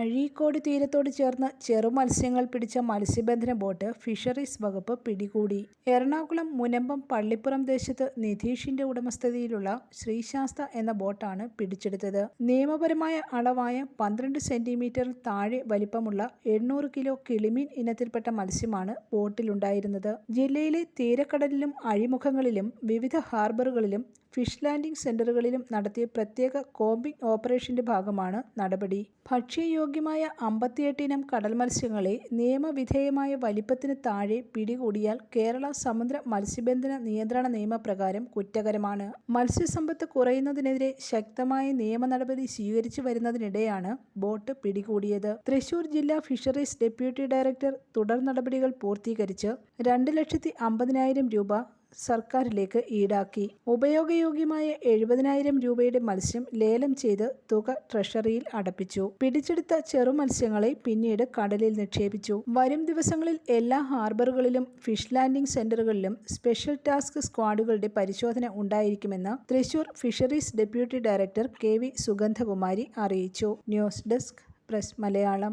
അഴീക്കോട് തീരത്തോട് ചേർന്ന് ചെറുമത്സ്യങ്ങൾ പിടിച്ച മത്സ്യബന്ധന ബോട്ട് ഫിഷറീസ് വകുപ്പ് പിടികൂടി. എറണാകുളം മുനമ്പം പള്ളിപ്പുറം ദേശത്ത് നിധീഷിന്റെ ഉടമസ്ഥതയിലുള്ള ശ്രീശാസ്ത എന്ന ബോട്ടാണ് പിടിച്ചെടുത്തത്. നിയമപരമായ അളവായ പന്ത്രണ്ട് സെന്റിമീറ്ററിൽ താഴെ വലിപ്പമുള്ള എണ്ണൂറ് കിലോ കിളിമീൻ ഇനത്തിൽപ്പെട്ട മത്സ്യമാണ് ബോട്ടിലുണ്ടായിരുന്നത്. ജില്ലയിലെ തീരക്കടലിലും അഴിമുഖങ്ങളിലും വിവിധ ഹാർബറുകളിലും ഫിഷ് ലാൻഡിംഗ് സെന്ററുകളിലും നടത്തിയ പ്രത്യേക കോമ്പിംഗ് ഓപ്പറേഷന്റെ ഭാഗമാണ് നടപടി. ഭക്ഷ്യയോഗ്യമായ അമ്പത്തിയെട്ടിനം കടൽ മത്സ്യങ്ങളെ നിയമവിധേയമായ വലിപ്പത്തിന് താഴെ പിടികൂടിയാൽ കേരള സമുദ്ര മത്സ്യബന്ധന നിയന്ത്രണ നിയമപ്രകാരം കുറ്റകരമാണ്. മത്സ്യസമ്പത്ത് കുറയുന്നതിനെതിരെ ശക്തമായ നിയമ നടപടി സ്വീകരിച്ചു വരുന്നതിനിടെയാണ് ബോട്ട് പിടികൂടിയത്. തൃശൂർ ജില്ലാ ഫിഷറീസ് ഡെപ്യൂട്ടി ഡയറക്ടർ തുടർ നടപടികൾ പൂർത്തീകരിച്ച് രണ്ട് ലക്ഷത്തി അമ്പതിനായിരം രൂപ സർക്കാരിലേക്ക് ഈടാക്കി. ഉപയോഗയോഗ്യമായ എഴുപതിനായിരം രൂപയുടെ മത്സ്യം ലേലം ചെയ്ത് തുക ട്രഷറിയിൽ അടപ്പിച്ചു. പിടിച്ചെടുത്ത ചെറു മത്സ്യങ്ങളെ പിന്നീട് കടലിൽ നിക്ഷേപിച്ചു. വരും ദിവസങ്ങളിൽ എല്ലാ ഹാർബറുകളിലും ഫിഷ് ലാൻഡിംഗ് സെന്ററുകളിലും സ്പെഷ്യൽ ടാസ്ക് സ്ക്വാഡുകളുടെ പരിശോധന ഉണ്ടായിരിക്കുമെന്ന് Thrissur fisheries deputy director K V Sugandhakumari അറിയിച്ചു. News desk press Malayalam